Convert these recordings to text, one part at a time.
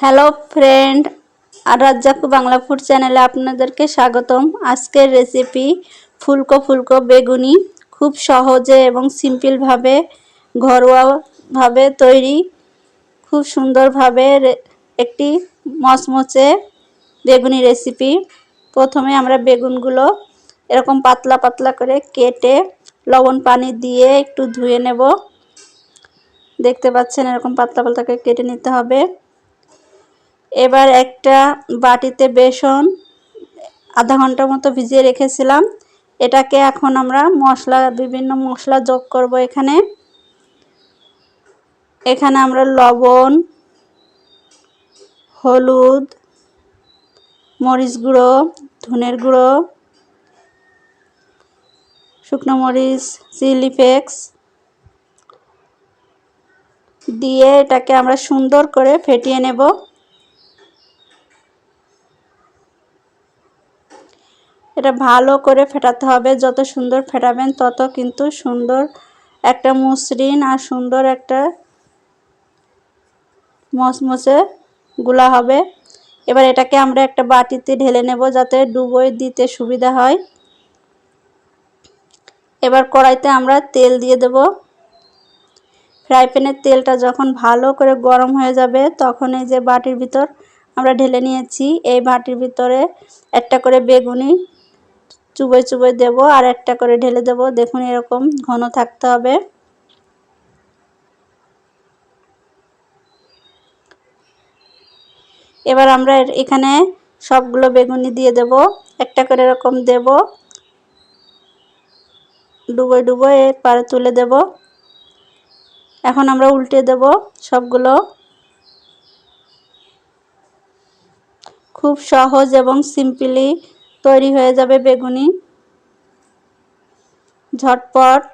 Hello friend আর Razzaku Bangla food চ্যানেলে আপনাদেরকে স্বাগতম। আজকের রেসিপি ফুলকো ফুলকো বেগুনি। খুব সহজে এবং সিম্পলভাবে ঘরোয়াভাবে তৈরি। খুব সুন্দরভাবে একটি মচমচে বেগুনি রেসিপি প্রথমে আমরা বেগুনগুলো এরকম পাতলা পাতলা করে কেটে লবণ পানি দিয়ে একটু ধুয়ে নেব। দেখতে পাচ্ছেন এরকম পাতলা পাতলা করে কেটে নিতে হবে। এবার একটা বাটিতে বেসন আধা ঘণ্টার মতো ভিজিয়ে রেখেছিলাম। এটাকে এখন আমরা মশলা, বিভিন্ন মশলা যোগ করব এখানে। এখানে আমরা লবণ, হলুদ, মরিচ গুঁড়ো, ধনের গুঁড়ো, শুকনো মরিচ, চিলি ফ্লেক্স দিয়ে এটাকে আমরা সুন্দর করে ফেটিয়ে নেব। এটা ভালো করে ফেটাতে হবে। যত সুন্দর ফেটাবেন, তত কিন্তু সুন্দর একটা মসৃণ আর সুন্দর একটা মচমচে গুলা হবে। এবার এটাকে আমরা একটা বাটিতে ঢেলে নেব যাতে ডুবোই দিতে সুবিধা হয়। এবার কড়াইতে আমরা তেল দিয়ে দেব। ফ্রাই প্যানের তেলটা যখন ভালো করে গরম হয়ে যাবে, তখন এই যে বাটির ভিতর আমরা ঢেলে নিয়েছি। এই বাটির ভিতরে একটা করে বেগুনি চুবোই চুবোই দেব আর একটা করে ঢেলে দেব। দেখুন এরকম ঘন থাকতে হবে। এবার আমরা এখানে সবগুলো বেগুনি দিয়ে দেব। একটা করে এরকম দেব। ডুবোই ডুবোই পারে তুলে দেব। এখন আমরা উল্টে দেব সবগুলো। খুব সহজ এবং সিম্পলি তৈরি হয়ে যাবে বেগুনি। ঝটপট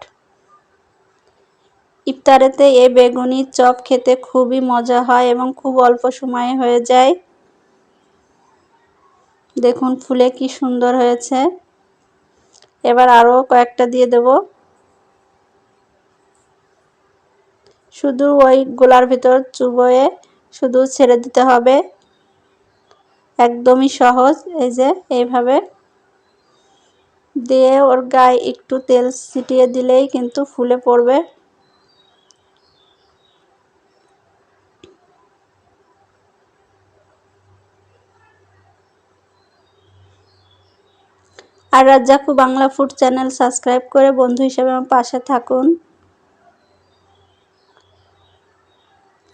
ইফতারেতে এই বেগুনি চপ খেতে খুবই মজা হয় এবং খুব অল্প সময়ে হয়ে যায়। দেখুন ফুলে কি সুন্দর হয়েছে। এবার আরও কয়েকটা দিয়ে দেব। শুধু ওই গোলার ভিতর চুবোয়ে শুধু ছেড়ে দিতে হবে। একদমই সহজ। এই যে, এইভাবে দিয়ে ওর গায়ে একটু তেল ছিটিয়ে দিলেই কিন্তু ফুলে পড়বে। আর Razzaku Bangla food channel subscribe করে বন্ধু হিসেবে আমার পাশে থাকুন।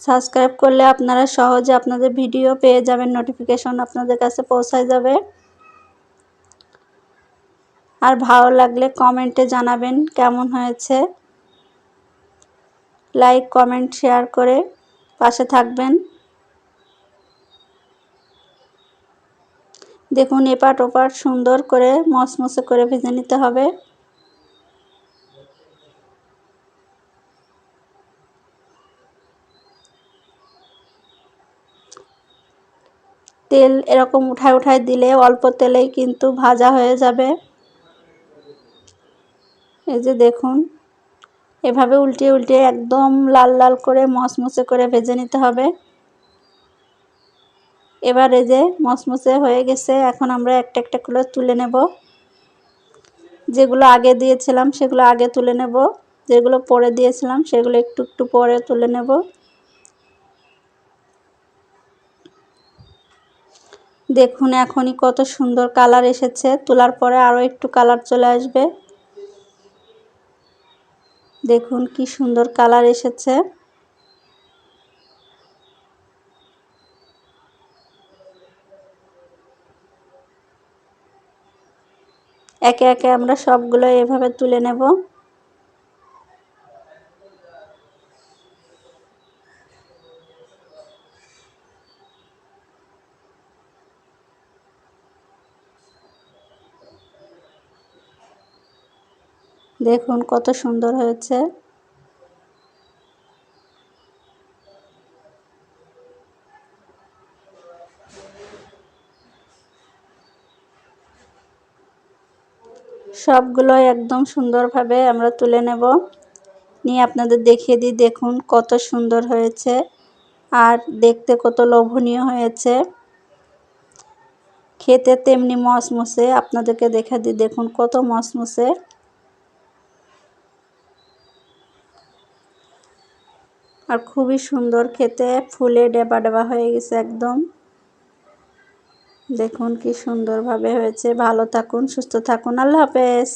সাবস্ক্রাইব করলে আপনারা সহজে আপনাদের ভিডিও পেয়ে যাবেন নোটিফিকেশন আপনাদের কাছে পৌঁছায় যাবে। আর ভালো লাগলে কমেন্টে জানাবেন কেমন হয়েছে। লাইক কমেন্ট শেয়ার করে পাশে থাকবেন। দেখুন, এপাট ওপাট সুন্দর করে মসমসে করে ভেজে নিতে হবে। তেল এরকম উঠায় উঠায় দিলে অল্প তেলেই কিন্তু ভাজা হয়ে যাবে। এই যে দেখুন, এভাবে উল্টে উল্টে একদম লাল লাল করে মসমসে করে ভেজে নিতে হবে। এবার এই যে মসমসে হয়ে গেছে, এখন আমরা একটা একটা করে তুলে নেব। যেগুলো আগে দিয়েছিলাম সেগুলো আগে তুলে নেব, যেগুলো পরে দিয়েছিলাম সেগুলো একটু একটু পরে তুলে নেব। দেখুন, এখনই কত সুন্দর কালার এসেছে। তোলার পরে আরও একটু কালার চলে আসবে। দেখুন, কি সুন্দর কালার এসেছে। একে একে আমরা সবগুলো এভাবে তুলে নেব। দেখুন কত সুন্দর হয়েছে। সবগুলো একদম সুন্দরভাবে আমরা তুলে নেব। নিয়ে আপনাদের দেখিয়ে দিই, দেখুন কত সুন্দর হয়েছে আর দেখতে কত লোভনীয় হয়েছে। খেতে তেমনি মসমসে আপনাদেরকে দেখা দিই, দেখুন কত মসমসে আর খুবই সুন্দর খেতে, ফুলে ডেবা ডেবা হয়ে গেছে একদম। দেখুন কি সুন্দরভাবে হয়েছে। ভালো থাকুন, সুস্থ থাকুন। আল্লাহ হাফেজ।